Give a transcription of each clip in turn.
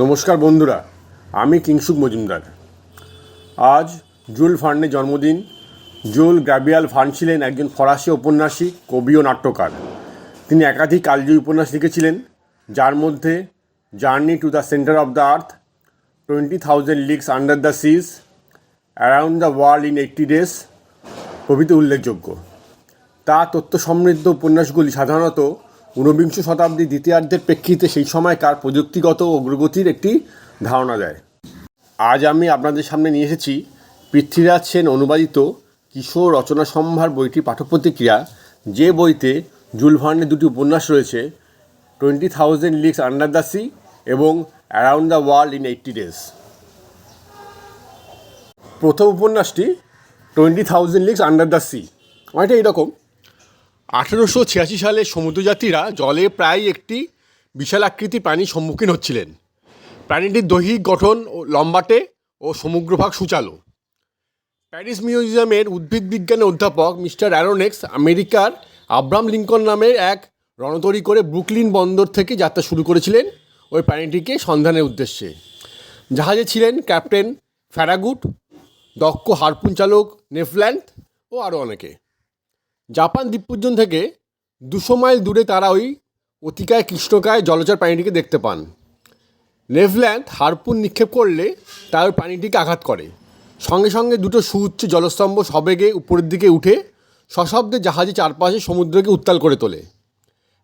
নমস্কার বন্ধুরা, আমি কিংসুক মজুমদার। আজ জুল ফার্নের জন্মদিন। জুল গ্রাবিয়াল ফার্ন ছিলেন একজন ফরাসি ঔপন্যাসিক কবি ও নাট্যকার। তিনি একাধিক কালজয়ী উপন্যাস লিখেছিলেন, যার মধ্যে journey to the centre of the earth twenty thousand leagues under the seas around the world in eighty days প্রভৃতি উল্লেখযোগ্য। তা তথ্য সমৃদ্ধ উপন্যাসগুলি সাধারণত ঊনবিংশ শতাব্দীর দ্বিতীয়ার্ধের প্রেক্ষিতে সেই সময়কার প্রযুক্তিগত অগ্রগতির একটি ধারণা দেয়। আজ আমি আপনাদের সামনে নিয়ে এসেছি পৃথ্বীরাজ সেন অনুবাদিত কিশোর রচনা সম্ভার বইটি পাঠ্যপ্রতিক্রিয়া। যে বইতে জুল ভার্নের দুটি উপন্যাস রয়েছে, twenty thousand leagues under the sea এবং around the world in eighty days. প্রথম উপন্যাসটি twenty thousand leagues under the sea. অনেকটা এইরকম আঠেরোশো ছিয়াশি সালে সমুদ্রযাত্রীরা জলে প্রায় একটি বিশাল আকৃতি প্রাণীর সম্মুখীন হচ্ছিলেন। প্রাণীটির দৈহিক গঠন ও লম্বাটে ও সমগ্রভাগ সূচালো। প্যারিস মিউজিয়ামের উদ্ভিদ বিজ্ঞানের অধ্যাপক মিস্টার অ্যারোনেক্স আমেরিকার আব্রাম লিঙ্কন নামের এক রণতরী করে ব্রুকলিন বন্দর থেকে যাত্রা শুরু করেছিলেন ওই প্রাণীটিকে সন্ধানের উদ্দেশ্যে। জাহাজে ছিলেন ক্যাপ্টেন ফ্যারাগুট, দক্ষ হারপুন চালক নেফল্যান্ড ও আরও অনেকে। জাপান দ্বীপপুঞ্জন থেকে দুশো মাইল দূরে তারা ওই অতিকায় কৃষ্ণকায় জলচর প্রাণীটিকে দেখতে পান। নেভল্যান্ড হারপুন নিক্ষেপ করলে তার ওই প্রাণীটিকে আঘাত করে। সঙ্গে সঙ্গে দুটো সুউচ্চ জলস্তম্ভ সবেগে উপরের দিকে উঠে সশব্দে জাহাজে চারপাশে সমুদ্রকে উত্তাল করে তোলে।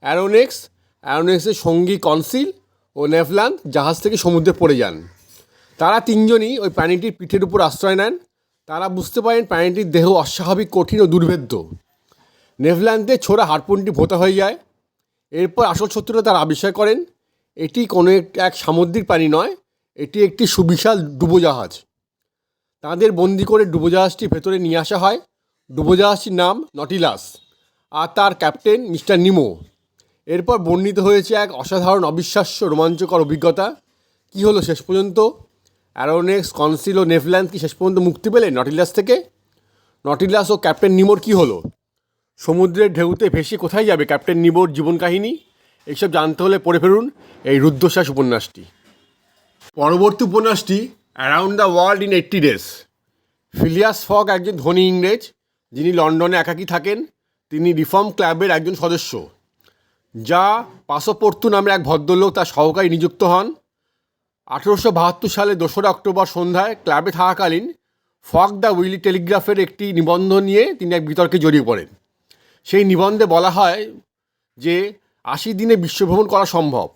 অ্যারোনেক্স, অ্যারোনেক্সের সঙ্গী কনসিল ও নেভল্যান্ড জাহাজ থেকে সমুদ্রে পড়ে যান। তারা তিনজনই ওই প্রাণীটির পিঠের উপর আশ্রয় নেন। তারা বুঝতে পারেন প্রাণীটির দেহ অস্বাভাবিক, কঠিন ও দুর্ভেদ্য। নেভল্যান্ডে ছোড়া হারপুনটি ভোতা হয়ে যায়। এরপর আসল সত্যটা তারা আবিষ্কার করেন। এটি কোনো এক- এক সামুদ্রিক প্রাণী নয়, এটি একটি সুবিশাল ডুবোজাহাজ। তাদের বন্দি করে ডুবোজাহাজটি ভেতরে নিয়ে আসা হয়। ডুবোজাহাজটির নাম নটিলাস, আর তার ক্যাপ্টেন মিস্টার নিমো। এরপর বর্ণিত হয়েছে এক অসাধারণ অবিশ্বাস্য রোমাঞ্চকর অভিজ্ঞতা। কী হলো শেষ পর্যন্ত? অ্যারোনেক্স, কনসিল ও নেভল্যান্ড কি শেষ পর্যন্ত মুক্তি পেলে নটিলাস থেকে? নটিলাস ও ক্যাপ্টেন নিমোর কী হলো? সমুদ্রের ঢেউতে ভেসে কোথায় যাবে ক্যাপ্টেন নিবোর জীবন কাহিনী? এইসব জানতে হলে পড়ে ফেলুন এই রুদ্রশ্বাস উপন্যাসটি। পরবর্তী উপন্যাসটি around the world in eighty days Phileas Fogg একজন ধনী ইংরেজ, যিনি লন্ডনে একাকী থাকেন। তিনি রিফর্ম ক্লাবের একজন সদস্য। যা পাশোপর্তু নামের এক ভদ্রলোক তার সহকারী নিযুক্ত হন। আঠেরোশো বাহাত্তর সালে দোসরা অক্টোবর সন্ধ্যায় ক্লাবে থাকাকালীন ফক দ্য উইলি টেলিগ্রাফের একটি নিবন্ধ নিয়ে তিনি এক বিতর্কে জড়িয়ে পড়েন। সেই নিবন্ধে বলা হয় যে আশি দিনে বিশ্বভ্রমণ করা সম্ভব।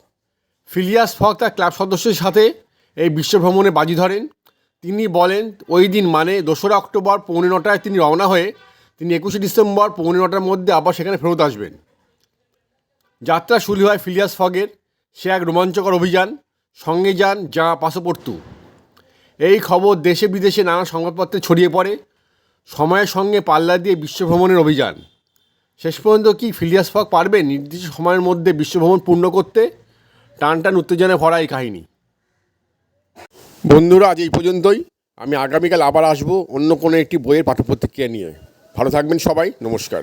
ফিলিয়াস ফক তার ক্লাব সদস্যের সাথে এই বিশ্বভ্রমণে বাজি ধরেন। তিনি বলেন, ওই দিন মানে দোসরা অক্টোবর পৌনে নটায় তিনি রওনা হয়ে তিনি একুশে ডিসেম্বর পৌনে নটার মধ্যে আবার সেখানে ফেরত আসবেন। যাত্রা শুরু হয় ফিলিয়াস ফগের সে এক রোমাঞ্চকর অভিযান। সঙ্গে যান যা পাশোপর্তু এই খবর দেশে বিদেশে নানা সংবাদপত্রে ছড়িয়ে পড়ে। সময়ের সঙ্গে পাল্লা দিয়ে বিশ্বভ্রমণের অভিযান। শেষ পর্যন্ত কি ফিলিয়াস ফক পারবে নির্দিষ্ট সময়ের মধ্যে বিশ্বভ্রমণ পূর্ণ করতে? টান টান উত্তেজনায় ভরা এই কাহিনী। বন্ধুরা, আজ এই পর্যন্তই। আমি আগামীকাল আবার আসব অন্য কোনো একটি বইয়ের পাঠ্যপ্রতিক্রিয়া নিয়ে। ভালো থাকবেন সবাই। নমস্কার।